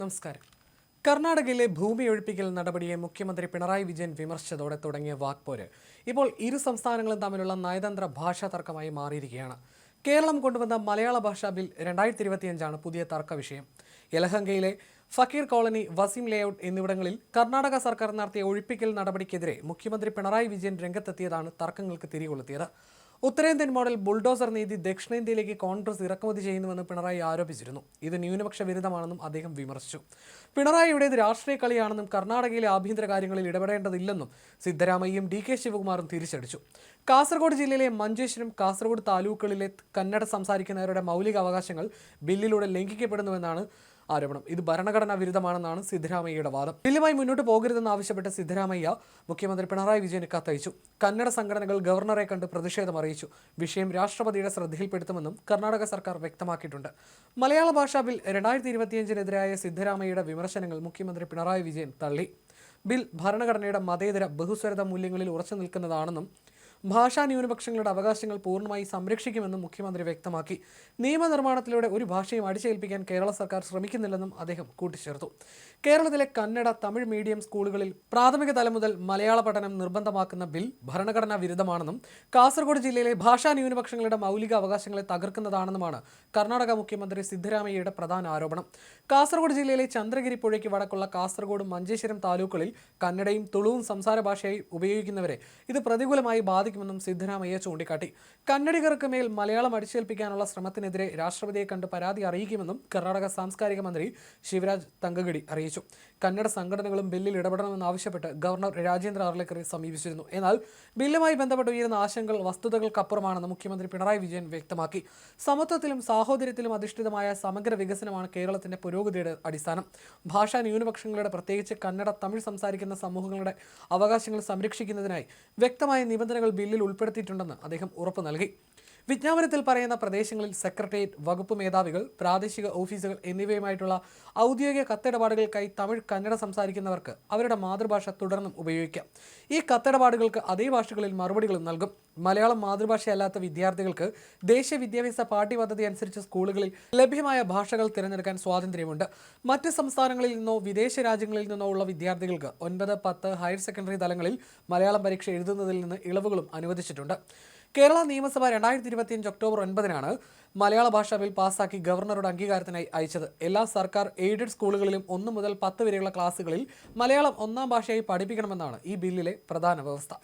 നമസ്കാരം. കർണാടകയിലെ ഭൂമി ഒഴിപ്പിക്കൽ നടപടിയെ മുഖ്യമന്ത്രി പിണറായി വിജയൻ വിമർശിച്ചതോടെ തുടങ്ങിയ വാക്പോര് ഇപ്പോൾ ഇരു സംസ്ഥാനങ്ങളും തമ്മിലുള്ള നയതന്ത്ര ഭാഷാ തർക്കമായി മാറിയിരിക്കുകയാണ്. കേരളം കൊണ്ടുവന്ന മലയാള ഭാഷാ ബിൽ രണ്ടായിരത്തി ഇരുപത്തിയഞ്ചാണ് പുതിയ തർക്ക വിഷയം. യലഹങ്കയിലെ ഫക്കീർ കോളനി വസീം ലേഔട്ട് എന്നിവിടങ്ങളിൽ കർണാടക സർക്കാർ നടത്തിയ ഒഴിപ്പിക്കൽ നടപടിക്കെതിരെ മുഖ്യമന്ത്രി പിണറായി വിജയൻ രംഗത്തെത്തിയതാണ് തർക്കങ്ങൾക്ക് തിരികൊളുത്തിയത്. ഉത്തരേന്ത്യൻ മോഡൽ ബുൾഡോസർ നീതി ദക്ഷിണേന്ത്യയിലേക്ക് കോൺഗ്രസ് ഇറക്കുമതി ചെയ്യുന്നുവെന്ന് പിണറായി ആരോപിച്ചിരുന്നു. ഇത് ന്യൂനപക്ഷ വിരുദ്ധമാണെന്നും അദ്ദേഹം വിമർശിച്ചു. പിണറായിയുടേത് രാഷ്ട്രീയ കളിയാണെന്നും കർണാടകയിലെ ആഭ്യന്തര കാര്യങ്ങളിൽ ഇടപെടേണ്ടതില്ലെന്നും സിദ്ധരാമയ്യയും ഡി കെ ശിവകുമാറും തിരിച്ചടിച്ചു. കാസർഗോഡ് ജില്ലയിലെ മഞ്ചേശ്വരം കാസർഗോഡ് താലൂക്കുകളിലെ കന്നഡ സംസാരിക്കുന്നവരുടെ മൗലിക അവകാശങ്ങൾ ബില്ലിലൂടെ ലംഘിക്കപ്പെടുന്നുവെന്നാണ് ആരോപണം. ഇത് ഭരണഘടനാ വിരുദ്ധമാണെന്നാണ് സിദ്ധരാമയ്യയുടെ വാദം. ബില്ലുമായി മുന്നോട്ട് പോകരുതെന്ന് ആവശ്യപ്പെട്ട സിദ്ധരാമയ്യ മുഖ്യമന്ത്രി പിണറായി വിജയന് കത്തയച്ചു. കന്നഡ സംഘടനകൾ ഗവർണറെ കണ്ട് പ്രതിഷേധം അറിയിച്ചു. വിഷയം രാഷ്ട്രപതിയുടെ ശ്രദ്ധയിൽപ്പെടുത്തുമെന്നും കർണാടക സർക്കാർ വ്യക്തമാക്കിയിട്ടുണ്ട്. മലയാള ഭാഷാ ബിൽ രണ്ടായിരത്തി ഇരുപത്തിയഞ്ചിനെതിരായ സിദ്ധരാമയ്യയുടെ വിമർശനങ്ങൾ മുഖ്യമന്ത്രി പിണറായി വിജയൻ തള്ളി. ബിൽ ഭരണഘടനയുടെ മതേതര ബഹുസ്വരത മൂല്യങ്ങളിൽ ഉറച്ചു നിൽക്കുന്നതാണെന്നും ഭാഷാ ന്യൂനപക്ഷങ്ങളുടെ അവകാശങ്ങൾ പൂർണമായി സംരക്ഷിക്കുമെന്നും മുഖ്യമന്ത്രി വ്യക്തമാക്കി. നിയമനിർമ്മാണത്തിലൂടെ ഒരു ഭാഷയും അടിച്ചേൽപ്പിക്കാൻ കേരള സർക്കാർ ശ്രമിക്കുന്നില്ലെന്നും അദ്ദേഹം കൂട്ടിച്ചേർത്തു. കേരളത്തിലെ കന്നഡ തമിഴ് മീഡിയം സ്കൂളുകളിൽ പ്രാഥമിക തലം മുതൽ മലയാള പഠനം നിർബന്ധമാക്കുന്ന ബിൽ ഭരണഘടനാ വിരുദ്ധമാണെന്നും കാസർഗോഡ് ജില്ലയിലെ ഭാഷാ ന്യൂനപക്ഷങ്ങളുടെ മൗലിക അവകാശങ്ങളെ തകർക്കുന്നതാണെന്നുമാണ് കർണാടക മുഖ്യമന്ത്രി സിദ്ധരാമയ്യയുടെ പ്രധാന ആരോപണം. കാസർഗോഡ് ജില്ലയിലെ ചന്ദ്രഗിരി പുഴയ്ക്ക് വടക്കുള്ള കാസർഗോഡ് മഞ്ചേശ്വരം താലൂക്കുകളിൽ കന്നഡയും തുളുവും സംസാര ഭാഷയായി ഉപയോഗിക്കുന്നവരെ ഇത് പ്രതികൂലമായി ബാധിക്കുമെന്നും സിദ്ധരാമയ്യ ചൂണ്ടിക്കാട്ടി. കന്നഡികർക്ക് മേൽ മലയാളം അടിച്ചേൽപ്പിക്കാനുള്ള ശ്രമത്തിനെതിരെ രാഷ്ട്രപതിയെ കണ്ട് പരാതി അറിയിക്കുമെന്നും കർണാടക സാംസ്കാരിക മന്ത്രി ശിവരാജ് തങ്കഗഡി അറിയിച്ചു. കന്നഡ സംഘടനകളും ബില്ലിൽ ഇടപെടണമെന്നാവശ്യപ്പെട്ട് ഗവർണർ രാജേന്ദ്ര അർലക്കറെ സമീപിച്ചിരുന്നു. എന്നാൽ ബില്ലുമായി ബന്ധപ്പെട്ട് ഉയരുന്ന ആശങ്കകൾ വസ്തുതകൾക്കപ്പുറമാണെന്ന് മുഖ്യമന്ത്രി പിണറായി വിജയൻ വ്യക്തമാക്കി. സമത്വത്തിലും സാഹോദര്യത്തിലും അധിഷ്ഠിതമായ സമഗ്ര വികസനമാണ് കേരളത്തിന്റെ പുരോഗതിയുടെ അടിസ്ഥാനം. ഭാഷാ ന്യൂനപക്ഷങ്ങളുടെ പ്രത്യേകിച്ച് കന്നഡ തമിഴ് സംസാരിക്കുന്ന സമൂഹങ്ങളുടെ അവകാശങ്ങൾ സംരക്ഷിക്കുന്നതിനായി വ്യക്തമായ നിബന്ധനകൾ ബില്ലിൽ ഉൾപ്പെടുത്തിയിട്ടുണ്ടെന്ന് അദ്ദേഹം ഉറപ്പ് നൽകി. വിജ്ഞാപനത്തിൽ പറയുന്ന പ്രദേശങ്ങളിൽ സെക്രട്ടേറിയറ്റ് വകുപ്പ് മേധാവികൾ പ്രാദേശിക ഓഫീസുകൾ എന്നിവയുമായിട്ടുള്ള ഔദ്യോഗിക കത്തിടപാടുകൾക്കായി തമിഴ് കന്നഡ സംസാരിക്കുന്നവർക്ക് അവരുടെ മാതൃഭാഷ തുടർന്നും ഉപയോഗിക്കാം. ഈ കത്തിടപാടുകൾക്ക് അതേ ഭാഷകളിൽ മറുപടികളും നൽകും. മലയാളം മാതൃഭാഷയല്ലാത്ത വിദ്യാർത്ഥികൾക്ക് ദേശീയ വിദ്യാഭ്യാസ പാഠ്യപദ്ധതി അനുസരിച്ച് സ്കൂളുകളിൽ ലഭ്യമായ ഭാഷകൾ തിരഞ്ഞെടുക്കാൻ സ്വാതന്ത്ര്യമുണ്ട്. മറ്റ് സംസ്ഥാനങ്ങളിൽ നിന്നോ വിദേശ രാജ്യങ്ങളിൽ നിന്നോ ഉള്ള വിദ്യാർത്ഥികൾക്ക് ഒൻപത് പത്ത് ഹയർ സെക്കൻഡറി തലങ്ങളിൽ മലയാളം പരീക്ഷ എഴുതുന്നതിൽ നിന്ന് ഇളവുകളും അനുവദിച്ചിട്ടുണ്ട്. കേരള നിയമസഭ രണ്ടായിരത്തി ഇരുപത്തിയഞ്ച് ഒക്ടോബർ ഒൻപതിനാണ് മലയാള ഭാഷാ ബിൽ പാസാക്കി ഗവർണറുടെ അംഗീകാരത്തിനായി അയച്ചത്. എല്ലാ സർക്കാർ എയ്ഡഡ് സ്കൂളുകളിലും ഒന്ന് മുതൽ പത്ത് വരെയുള്ള ക്ലാസുകളിൽ മലയാളം ഒന്നാം ഭാഷയായി പഠിപ്പിക്കണമെന്നാണ് ഈ ബില്ലിലെ പ്രധാന വ്യവസ്ഥ.